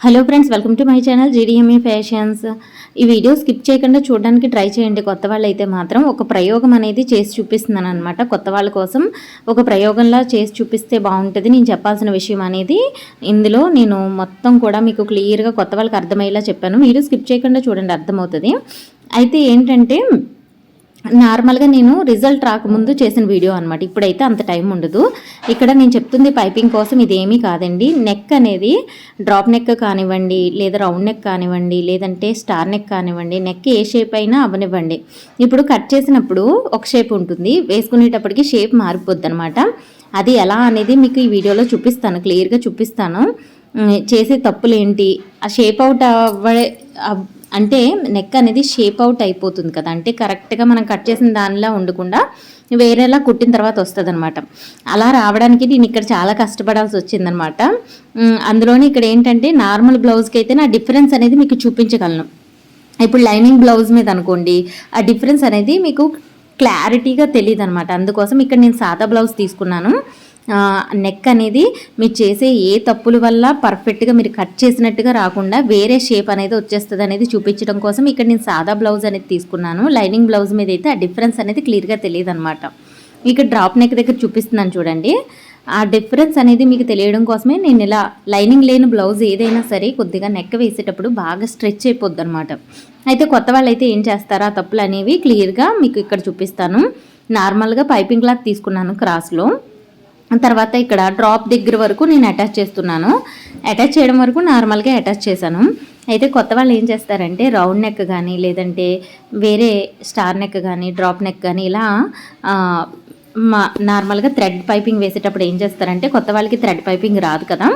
Hello friends welcome to my channel GDME fashions ఈ video skip చేయకుండా చూడడానికి try చేయండి. కొత్త వాళ్ళు అయితే మాత్రం ఒక ప్రయోగం అనేది చేసి చూపిస్తున్నాను అనమాట కొత్త వాళ్ళ కోసం ఒక ప్రయోగంలా చేసి చూపిస్తే బాగుంటుంది. నేను చెప్పాల్సిన విషయం అనేది ఇందులో నేను మొత్తం కూడా మీకు క్లియర్గా కొత్త వాళ్ళకి అర్థమయ్యేలా చెప్పాను. వీడియో స్కిప్ చేయకుండా చూడండి అర్థమవుతుంది. అయితే ఏంటంటే నార్మల్గా నేను రిజల్ట్ రాకముందు చేసిన వీడియో అనమాట ఇప్పుడైతే అంత టైం ఉండదు. ఇక్కడ నేను చెప్తుంది పైపింగ్ కోసం ఇదేమీ కాదండి. నెక్ అనేది డ్రాప్ నెక్ కానివ్వండి లేదా రౌండ్ నెక్ కానివ్వండి లేదంటే స్టార్ నెక్ కానివ్వండి నెక్ ఏ షేప్ అయినా అవనివ్వండి ఇప్పుడు కట్ చేసినప్పుడు ఒక షేప్ ఉంటుంది. వేసుకునేటప్పటికి షేప్ మారిపోద్ది అనమాట అది ఎలా అనేది మీకు ఈ వీడియోలో చూపిస్తాను. క్లియర్గా చూపిస్తాను. చేసే తప్పులు ఏంటి ఆ షేప్ అవుట్ అవ్వే అంటే నెక్ అనేది షేప్ అవుట్ అయిపోతుంది కదా. అంటే కరెక్ట్గా మనం కట్ చేసిన దానిలా ఉండకుండా వేరేలా కుట్టిన తర్వాత వస్తుంది అనమాట అలా రావడానికి నేను ఇక్కడ చాలా కష్టపడాల్సి వచ్చిందనమాట అందులోనే ఇక్కడ ఏంటంటే నార్మల్ బ్లౌజ్కి అయితే నా డిఫరెన్స్ అనేది మీకు చూపించగలను. ఇప్పుడు లైనింగ్ బ్లౌజ్ మీద అనుకోండి ఆ డిఫరెన్స్ అనేది మీకు క్లారిటీగా తెలియదు అనమాట అందుకోసం ఇక్కడ నేను సాదా బ్లౌజ్ తీసుకున్నాను. నెక్ అనేది మీరు చేసే ఏ తప్పుల వల్ల పర్ఫెక్ట్గా మీరు కట్ చేసినట్టుగా రాకుండా వేరే షేప్ అనేది వచ్చేస్తుంది అనేది చూపించడం కోసం ఇక్కడ నేను సాదా బ్లౌజ్ అనేది తీసుకున్నాను. లైనింగ్ బ్లౌజ్ మీద అయితే ఆ డిఫరెన్స్ అనేది క్లియర్గా తెలియదు అనమాట ఇక్కడ డ్రాప్ నెక్ దగ్గర చూపిస్తున్నాను చూడండి. ఆ డిఫరెన్స్ అనేది మీకు తెలియడం కోసమే నేను ఇలా లైనింగ్ లేని బ్లౌజ్ ఏదైనా సరే కొద్దిగా నెక్ వేసేటప్పుడు బాగా స్ట్రెచ్ అయిపోద్ది అనమాట అయితే కొత్త వాళ్ళు అయితే ఏం చేస్తారో? ఆ తప్పులు అనేవి క్లియర్గా మీకు ఇక్కడ చూపిస్తాను. నార్మల్గా పైపింగ్ క్లాత్ తీసుకున్నాను క్రాస్లో తర్వాత ఇక్కడ డ్రాప్ దగ్గర వరకు నేను అటాచ్ చేస్తున్నాను. అటాచ్ చేయడం వరకు నార్మల్గా అటాచ్ చేశాను. అయితే కొత్త వాళ్ళు ఏం చేస్తారంటే రౌండ్ నెక్ కానీ లేదంటే వేరే స్టార్ నెక్ కానీ డ్రాప్ నెక్ కానీ ఇలా మా నార్మల్గా థ్రెడ్ పైపింగ్ వేసేటప్పుడు ఏం చేస్తారంటే కొత్త వాళ్ళకి థ్రెడ్ పైపింగ్ రాదు కదా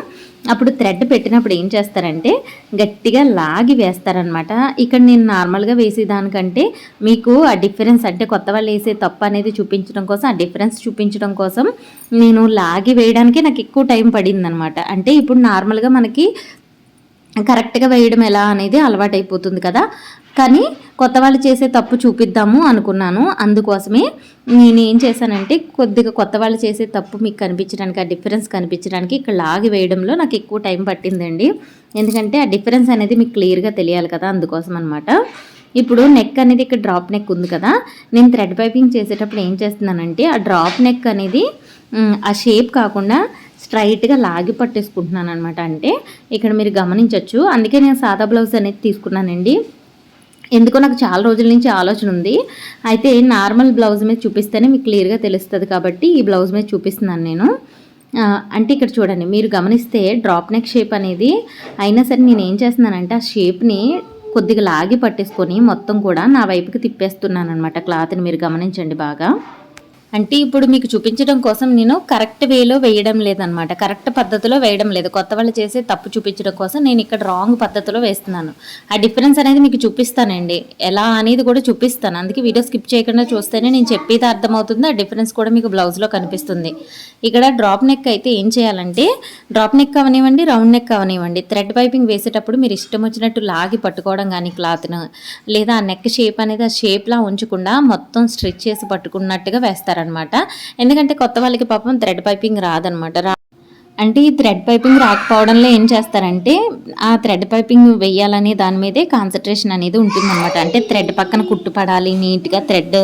అప్పుడు థ్రెడ్ పెట్టినప్పుడు ఏం చేస్తారంటే గట్టిగా లాగి వేస్తారనమాట ఇక్కడ నేను నార్మల్గా వేసేదానికంటే మీకు ఆ డిఫరెన్స్ అంటే కొత్త వాళ్ళు వేసే తప్పు అనేది చూపించడం కోసం ఆ డిఫరెన్స్ చూపించడం కోసం నేను లాగి వేయడానికి నాకు ఎక్కువ టైం పడిందనమాట అంటే ఇప్పుడు నార్మల్గా మనకి కరెక్ట్గా వేయడం ఎలా అనేది అలవాటైపోతుంది కదా కానీ కొత్త వాళ్ళు చేసే తప్పు చూపిద్దాము అనుకున్నాను. అందుకోసమే నేను ఏం చేశానంటే కొద్దిగా కొత్త వాళ్ళు చేసే తప్పు మీకు కనిపించడానికి ఆ డిఫరెన్స్ కనిపించడానికి ఇక్కడ లాగి వేయడంలో నాకు ఎక్కువ టైం పట్టిందండి. ఎందుకంటే ఆ డిఫరెన్స్ అనేది మీకు క్లియర్గా తెలియాలి కదా అందుకోసం అనమాట ఇప్పుడు నెక్ అనేది ఇక్కడ డ్రాప్ నెక్ ఉంది కదా. నేను థ్రెడ్ పైపింగ్ చేసేటప్పుడు ఏం చేస్తున్నానంటే ఆ డ్రాప్ నెక్ అనేది ఆ షేప్ కాకుండా స్ట్రైట్గా లాగి పట్టేసుకుంటున్నాను అనమాట అంటే ఇక్కడ మీరు గమనించవచ్చు అందుకే నేను సాదా బ్లౌజ్ అనేది తీసుకున్నానండి. ఎందుకో నాకు చాలా రోజుల నుంచి ఆలోచన ఉంది. అయితే నార్మల్ బ్లౌజ్ మీద చూపిస్తేనే మీకు క్లియర్గా తెలుస్తుంది కాబట్టి ఈ బ్లౌజ్ మీద చూపిస్తున్నాను నేను. అంటే ఇక్కడ చూడండి మీరు గమనిస్తే డ్రాప్ నెక్ షేప్ అనేది అయినా సరే నేను ఏం చేస్తున్నానంటే ఆ షేప్ని కొద్దిగా లాగి పట్టేసుకొని మొత్తం కూడా నా వైపుకి తిప్పేస్తున్నాను అనమాట క్లాత్ని మీరు గమనించండి బాగా. అంటే ఇప్పుడు మీకు చూపించడం కోసం నేను కరెక్ట్ వేలో వేయడం లేదనమాట కరెక్ట్ పద్ధతిలో వేయడం లేదు. కొత్త వాళ్ళు చేసే తప్పు చూపించడం కోసం నేను ఇక్కడ రాంగ్ పద్ధతిలో వేస్తున్నాను. ఆ డిఫరెన్స్ అనేది మీకు చూపిస్తానండి. ఎలా అనేది కూడా చూపిస్తాను. అందుకే వీడియో స్కిప్ చేయకుండా చూస్తేనే నేను చెప్పేది అర్థమవుతుంది. ఆ డిఫరెన్స్ కూడా మీకు బ్లౌజ్లో కనిపిస్తుంది. ఇక్కడ డ్రాప్ నెక్ అయితే ఏం చేయాలంటే డ్రాప్ నెక్ అవనివ్వండి రౌండ్ నెక్ అవనివ్వండి. థ్రెడ్ పైపింగ్ వేసేటప్పుడు మీరు ఇష్టం వచ్చినట్టు లాగి పట్టుకోవడం కానీ క్లాత్ను లేదా ఆ నెక్ షేప్ అనేది ఆ షేప్లా ఉంచకుండా మొత్తం స్ట్రిచ్ చేసి పట్టుకున్నట్టుగా వేస్తారు అనమాట ఎందుకంటే కొత్త వాళ్ళకి పాపం థ్రెడ్ పైపింగ్ రాదనమాట అంటే ఈ థ్రెడ్ పైపింగ్ రాకపోవడంలో ఏం చేస్తారంటే ఆ థ్రెడ్ పైపింగ్ వేయాలనే దాని మీదే కాన్సన్ట్రేషన్ అనేది ఉంటుందన్నమాట. అంటే థ్రెడ్ పక్కన కుట్టుపడాలి నీట్గా థ్రెడ్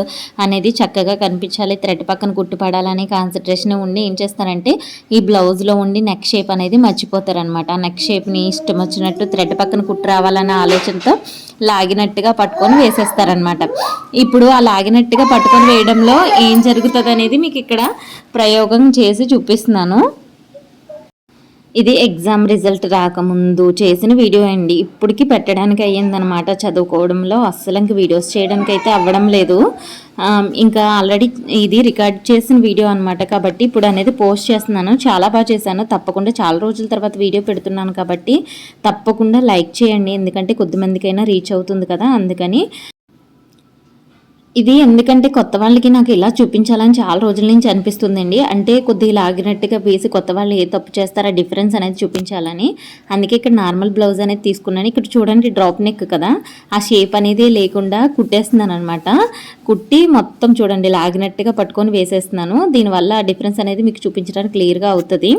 అనేది చక్కగా కనిపించాలి థ్రెడ్ పక్కన కుట్టుపడాలనే కాన్సన్ట్రేషన్ ఉండి ఏం చేస్తారంటే ఈ బ్లౌజ్లో ఉండి నెక్ షేప్ అనేది మర్చిపోతారనమాట ఆ నెక్ షేప్ని ఇష్టం వచ్చినట్టు థ్రెడ్ పక్కన కుట్టు రావాలన్న ఆలోచనతో లాగినట్టుగా పట్టుకొని వేసేస్తారనమాట ఇప్పుడు ఆ లాగినట్టుగా పట్టుకొని వేయడంలో ఏం జరుగుతుంది అనేది మీకు ఇక్కడ ప్రయోగం చేసి చూపిస్తున్నాను. ఇది ఎగ్జామ్ రిజల్ట్ రాకముందు చేసిన వీడియో అండి. ఇప్పటికి పెట్టడానికి అయ్యిందనమాట చదువుకోవడంలో. అస్సలు ఇంక వీడియోస్ చేయడానికి అయితే అవ్వడం లేదు. ఇంకా ఆల్రెడీ ఇది రికార్డ్ చేసిన వీడియో అనమాట కాబట్టి ఇప్పుడు అనేది పోస్ట్ చేస్తున్నాను. చాలా బాగా చేశాను. తప్పకుండా చాలా రోజుల తర్వాత వీడియో పెడుతున్నాను కాబట్టి తప్పకుండా లైక్ చేయండి. ఎందుకంటే కొద్దిమందికైనా రీచ్ అవుతుంది కదా. అందుకని ఇది ఎందుకంటే కొత్త వాళ్ళకి నాకు ఇలా చూపించాలని చాలా రోజుల నుంచి అనిపిస్తుందండి. అంటే కొద్దిగా లాగినట్టుగా వేసి కొత్త వాళ్ళు ఏ తప్పు చేస్తారో డిఫరెన్స్ అనేది చూపించాలని. అందుకే ఇక్కడ నార్మల్ బ్లౌజ్ అనేది తీసుకున్నాను. ఇక్కడ చూడండి డ్రాప్ నెక్ కదా. ఆ షేప్ అనేది లేకుండా కుట్టేస్తున్నాను అనమాట కుట్టి మొత్తం చూడండి లాగినట్టుగా పట్టుకొని వేసేస్తున్నాను. దీనివల్ల ఆ డిఫరెన్స్ అనేది మీకు చూపించడానికి క్లియర్గా అవుతుంది.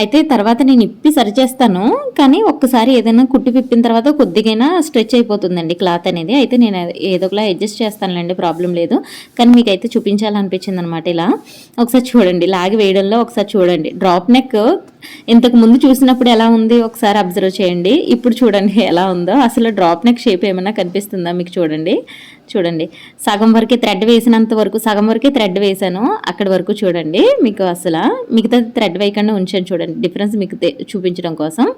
అయితే తర్వాత నేను ఇప్పి సరి చేస్తాను. కానీ ఒక్కసారి ఏదైనా కుట్టి విప్పిన తర్వాత కొద్దిగైనా స్ట్రెచ్ అయిపోతుందండి క్లాత్ అనేది. అయితే నేను ఏదో ఒకలా అడ్జస్ట్ చేస్తానులేండి ప్రాబ్లం లేదు. కానీ మీకు అయితే చూపించాలనిపించింది అనమాట ఇలా. ఒకసారి చూడండి లాగి వేయడంలో ఒకసారి చూడండి. డ్రాప్ నెక్ ఇంతకు ముందు చూసినప్పుడు ఎలా ఉంది ఒకసారి అబ్జర్వ్ చేయండి. ఇప్పుడు చూడండి ఎలా ఉందో. అసలు డ్రాప్ నెక్ షేప్ ఏమైనా కనిపిస్తుందా మీకు చూడండి. చూడండి. సగం వరకే థ్రెడ్ వేసినంత వరకు సగం వరకే థ్రెడ్ వేసాను అక్కడి వరకు చూడండి. మీకు అసలు మిగతా థ్రెడ్ వేయకుండా ఉంచాను చూడండి. డిఫరెన్స్ మీకు తె- చూపించడం కోసం.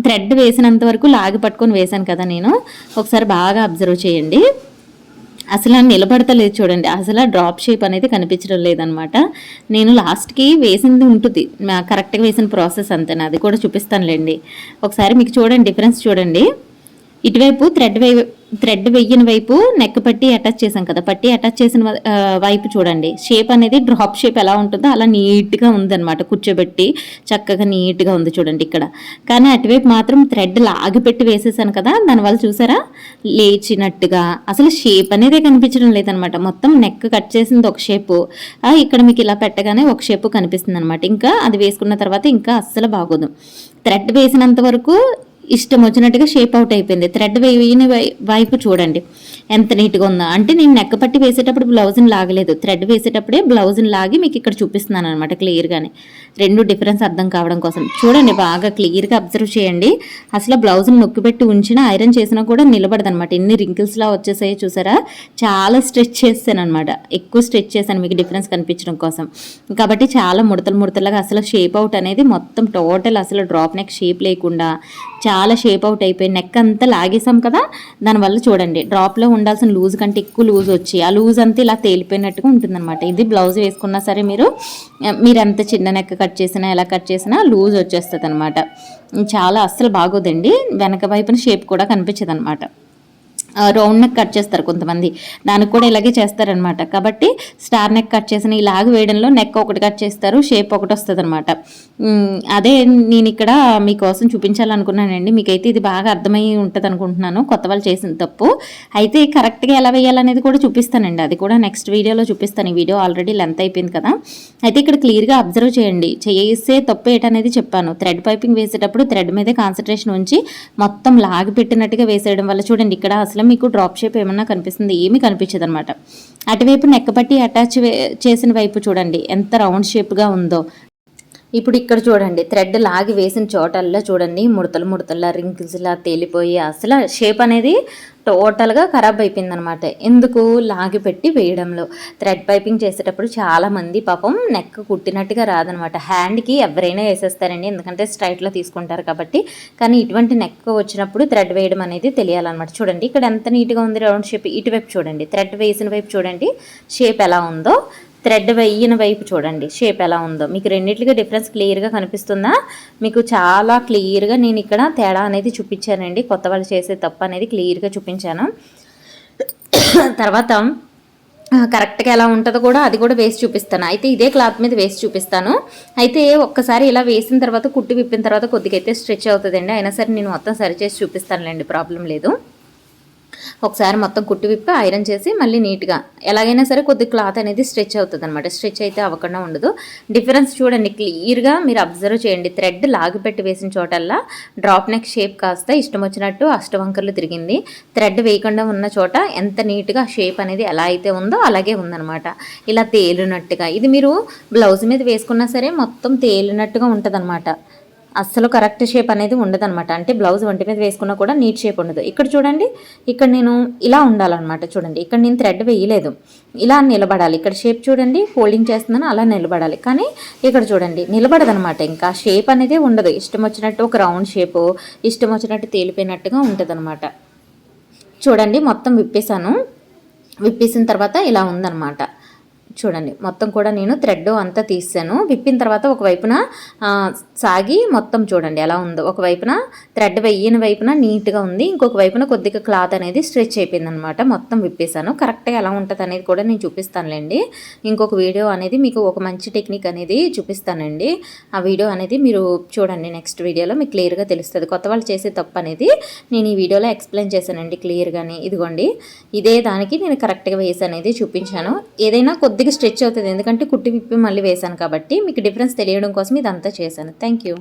థ్రెడ్ వేసినంత వరకు లాగి పట్టుకొని వేశాను కదా నేను. ఒకసారి బాగా అబ్జర్వ్ చేయండి. అసలు నిలబడతలేదు చూడండి. అసలు డ్రాప్ షేప్ అనేది కనిపించడం లేదనమాట. నేను లాస్ట్కి వేసింది ఉంటుంది. కరెక్ట్గా వేసిన ప్రాసెస్ అంతేనా అది కూడా చూపిస్తానులేండి. ఒకసారి మీకు చూడండి డిఫరెన్స్ చూడండి. ఇటువైపు థ్రెడ్ వైపు థ్రెడ్ వెయ్యిన వైపు నెక్ పట్టి అటాచ్ చేసాం కదా. పట్టి అటాచ్ చేసిన వైపు చూడండి. షేప్ అనేది డ్రాప్ షేప్ ఎలా ఉంటుందో అలా నీట్గా ఉందన్నమాట కూర్చోబెట్టి. చక్కగా నీట్గా ఉంది చూడండి ఇక్కడ. కానీ అటువైపు మాత్రం థ్రెడ్ లాగి పెట్టి వేసేసాను కదా. దానివల్ల చూసారా? లేచినట్టుగా. అసలు షేప్ అనేది కనిపించడం లేదనమాట మొత్తం నెక్ కట్ చేసింది ఒక షేపు ఇక్కడ మీకు ఇలా పెట్టగానే ఒక షేపు కనిపిస్తుంది అనమాట ఇంకా అది వేసుకున్న తర్వాత ఇంకా అస్సలు బాగోదు. థ్రెడ్ వేసినంత వరకు ఇష్టం వచ్చినట్టుగా షేప్ అవుట్ అయిపోయింది. థ్రెడ్ వేయని వై- వైపు చూడండి. ఎంత నీట్గా ఉందో. అంటే నేను నెక్క పట్టి వేసేటప్పుడు బ్లౌజ్ని లాగలేదు. థ్రెడ్ వేసేటప్పుడే బ్లౌజ్ని లాగి మీకు ఇక్కడ చూపిస్తున్నాను అనమాట క్లియర్గానే రెండు డిఫరెన్స్ అర్థం కావడం కోసం. చూడండి బాగా క్లియర్గా అబ్జర్వ్ చేయండి. అసలు బ్లౌజ్ని నొక్కిపెట్టి ఉంచినా ఐరన్ చేసినా కూడా నిలబడదనమాట ఎన్ని రింకిల్స్లా వచ్చేసాయో చూసారా? చాలా స్ట్రెచ్ చేస్తాను అనమాట ఎక్కువ స్ట్రెచ్ చేశాను మీకు డిఫరెన్స్ కనిపించడం కోసం. కాబట్టి చాలా ముడతలు ముడతలుగా అసలు షేప్ అవుట్ అనేది మొత్తం టోటల్ అసలు డ్రాప్ నెక్ షేప్ లేకుండా చాలా షేప్ అవుట్ అయిపోయి నెక్ అంతా లాగేసాం కదా? దానివల్ల చూడండి డ్రాప్లో ఉండాల్సిన లూజ్ కంటే ఎక్కువ లూజ్ వచ్చి ఆ లూజ్ అంతా ఇలా తేలిపోయినట్టుగా ఉంటుందన్నమాట. ఇది బ్లౌజ్ వేసుకున్నా సరే మీరు మీరు ఎంత చిన్న నెక్ కట్ చేసినా ఎలా కట్ చేసినా లూజ్ వచ్చేస్తుంది అనమాట చాలా అస్సలు బాగోదండి. వెనక వైపున షేప్ కూడా కనిపించదు అనమాట రౌండ్ నెక్ కట్ చేస్తారు కొంతమంది. దానికి కూడా ఇలాగే చేస్తారనమాట. కాబట్టి స్టార్ నెక్ కట్ చేసిన ఇలాగ వేయడంలో నెక్ ఒకటి కట్ చేస్తారు షేప్ ఒకటి వస్తుంది అనమాట అదే నేను ఇక్కడ మీకోసం చూపించాలనుకున్నానండి. మీకైతే ఇది బాగా అర్థమై ఉంటుంది అనుకుంటున్నాను కొత్త వాళ్ళు చేసిన తప్పు. అయితే కరెక్ట్గా ఎలా వేయాలనేది కూడా చూపిస్తానండి. అది కూడా నెక్స్ట్ వీడియోలో చూపిస్తాను. ఈ వీడియో ఆల్రెడీ లెంత్ అయిపోయింది కదా. అయితే ఇక్కడ క్లియర్గా అబ్జర్వ్ చేయండి. చేసే తప్పు ఏంటనేది చెప్పాను. థ్రెడ్ పైపింగ్ వేసేటప్పుడు థ్రెడ్ మీదే కాన్సన్ట్రేషన్ ఉంచి మొత్తం లాగి పెట్టినట్టుగా వేసేయడం వల్ల చూడండి. ఇక్కడ అసలు మీకు డ్రాప్ షేప్ ఏమన్నా కనిపిస్తుంది? ఏమీ కనిపించదు అనమాట అటువైపు నెక్కపట్టి అటాచ్ చేసిన వైపు చూడండి. ఎంత రౌండ్ షేప్గా ఉందో. ఇప్పుడు ఇక్కడ చూడండి థ్రెడ్ లాగి వేసిన చోటల్లా చూడండి ముడతలు ముడతల్లా రింకిల్స్లా తేలిపోయి అసలు షేప్ అనేది టోటల్గా ఖరాబ్ అయిపోయింది అనమాట ఎందుకు? లాగి పెట్టి వేయడంలో. థ్రెడ్ పైపింగ్ చేసేటప్పుడు చాలా మంది పాపం నెక్ కుట్టినట్టుగా రాదనమాట. హ్యాండ్కి ఎవరైనా వేసేస్తారండి ఎందుకంటే స్ట్రైట్లో తీసుకుంటారు కాబట్టి. కానీ ఇటువంటి నెక్ వచ్చినప్పుడు థ్రెడ్ వేయడం అనేది తెలియాలన్నమాట చూడండి ఇక్కడ ఎంత నీట్గా ఉంది రౌండ్ షేప్. ఇటువైపు చూడండి థ్రెడ్ వేసిన వైపు చూడండి షేప్ ఎలా ఉందో. థ్రెడ్ వెయ్యిన వైపు చూడండి షేప్ ఎలా ఉందో. మీకు రెండింటికి డిఫరెన్స్ క్లియర్గా కనిపిస్తుందా? మీకు చాలా క్లియర్గా నేను ఇక్కడ తేడా అనేది చూపించానండి. కొత్త వాళ్ళు చేసే తప్పు అనేది క్లియర్గా చూపించాను. తర్వాత కరెక్ట్గా ఎలా ఉంటుందో కూడా అది కూడా వేసి చూపిస్తాను. అయితే ఇదే క్లాత్ మీద వేసి చూపిస్తాను. అయితే ఒక్కసారి ఇలా వేసిన తర్వాత కుట్టి విప్పిన తర్వాత కొద్దిగా అయితే స్ట్రెచ్ అవుతుందండి. అయినా సరే నేను మొత్తం సరి చేసి చూపిస్తానులేండి ప్రాబ్లం లేదు. ఒకసారి మొత్తం కుట్టి విప్పి ఐరన్ చేసి మళ్ళీ నీట్గా ఎలాగైనా సరే కొద్ది క్లాత్ అనేది స్ట్రెచ్ అవుతుంది అనమాట స్ట్రెచ్ అయితే అవ్వకుండా ఉండదు. డిఫరెన్స్ చూడండి క్లియర్గా మీరు అబ్జర్వ్ చేయండి. థ్రెడ్ లాగిపెట్టి వేసిన చోటల్లా డ్రాప్ నెక్ షేప్ కాస్త ఇష్టం వచ్చినట్టు అష్టవంకర్లు తిరిగింది. థ్రెడ్ వేయకుండా ఉన్న చోట ఎంత నీట్గా షేప్ అనేది ఎలా అయితే ఉందో అలాగే ఉందనమాట ఇలా తేలినట్టుగా ఇది మీరు బ్లౌజ్ మీద వేసుకున్నా సరే మొత్తం తేలినట్టుగా ఉంటుంది అస్సలు కరెక్ట్ షేప్ అనేది ఉండదన్నమాట. అంటే బ్లౌజ్ వంటి మీద వేసుకున్నా కూడా నీట్ షేప్ ఉండదు. ఇక్కడ చూడండి ఇక్కడ నేను ఇలా ఉండాలన్నమాట చూడండి. ఇక్కడ నేను థ్రెడ్ వేయలేదు. ఇలా నిలబడాలి. ఇక్కడ షేప్ చూడండి ఫోల్డింగ్ చేస్తున్నాను అలా నిలబడాలి. కానీ ఇక్కడ చూడండి నిలబడదనమాట ఇంకా. షేప్ అనేది ఉండదు. ఇష్టం వచ్చినట్టు ఒక రౌండ్ షేపు ఇష్టం వచ్చినట్టు తేలిపోయినట్టుగా ఉంటుంది చూడండి మొత్తం విప్పేశాను. విప్పేసిన తర్వాత ఇలా ఉందన్నమాట. చూడండి మొత్తం కూడా నేను థ్రెడ్ అంతా తీసాను. విప్పిన తర్వాత ఒక వైపున సాగి మొత్తం చూడండి ఎలా ఉందో. ఒక వైపున థ్రెడ్ వెయ్యిన వైపున నీట్గా ఉంది. ఇంకొక వైపున కొద్దిగా క్లాత్ అనేది స్ట్రెచ్ అయిపోయింది అనమాట మొత్తం విప్పేశాను. కరెక్ట్గా ఎలా ఉంటుంది అనేది కూడా నేను చూపిస్తానులేండి. ఇంకొక వీడియో అనేది మీకు ఒక మంచి టెక్నిక్ అనేది చూపిస్తానండి. ఆ వీడియో అనేది మీరు చూడండి నెక్స్ట్ వీడియోలో మీకు క్లియర్గా తెలుస్తుంది. కొత్త వాళ్ళు చేసే తప్పు అనేది నేను ఈ వీడియోలో ఎక్స్ప్లెయిన్ చేశానండి క్లియర్గానే ఇదిగోండి ఇదే దానికి నేను కరెక్ట్గా వేసి అనేది చూపించాను. ఏదైనా కొద్ది కొద్దిగా స్ట్రెచ్ అవుతుంది. ఎందుకంటే కుట్టి విప్పి మళ్ళీ వేశాను కాబట్టి మీకు డిఫరెన్స్ తెలియడం కోసం ఇదంతా చేశాను. Thank you